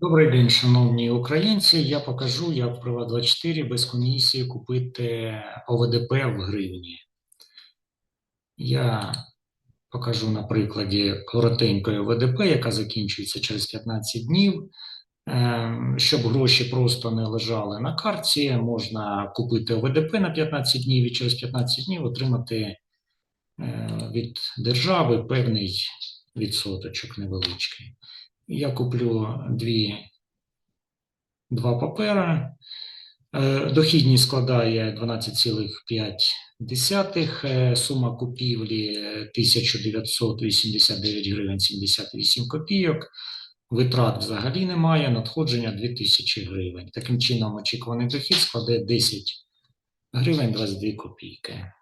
Добрий день, шановні українці. Я покажу, як в Приват24 без комісії купити ОВДП в гривні. Я покажу на прикладі коротенької ОВДП, яка закінчується через 15 днів. Е, Щоб гроші просто не лежали на карті, можна купити ОВДП на 15 днів і через 15 днів отримати е, від держави певний відсоточок невеличкий. Я куплю дві, два папера. Е, Дохідність складає 12,5. Е, Сума купівлі е, 1989 гривень 78 копійок. Витрат взагалі немає, надходження 2000 гривень. Таким чином, очікуваний дохід складе 10 гривень 22 копійки.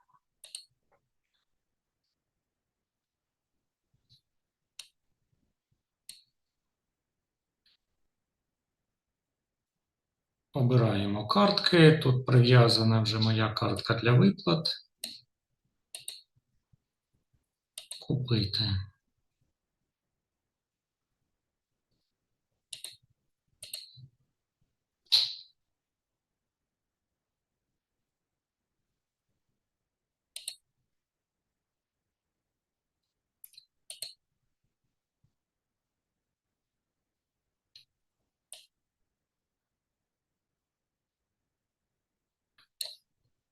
Обираємо картки. Тут прив'язана вже моя картка для виплат. Купити.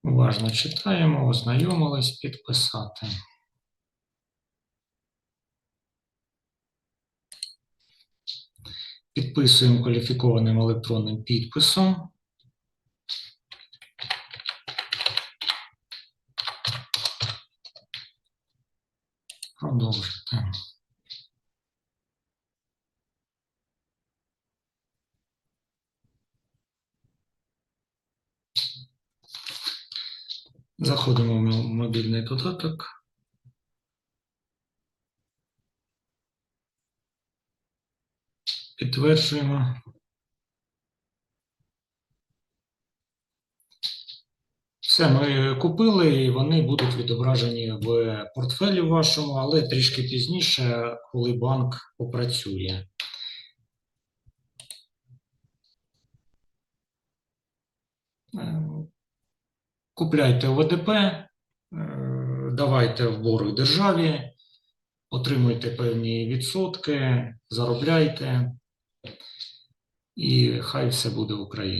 Уважно читаємо, ознайомились, підписати. Підписуємо кваліфікованим електронним підписом. Продовжити. Заходимо в мобільний додаток. Підтверджуємо. Все, ми купили, і вони будуть відображені в портфелі вашому, але трішки пізніше, коли банк попрацює. Купляйте ОВДП, е, давайте в борг державі, отримуйте певні відсотки, заробляйте, і хай все буде в Україні.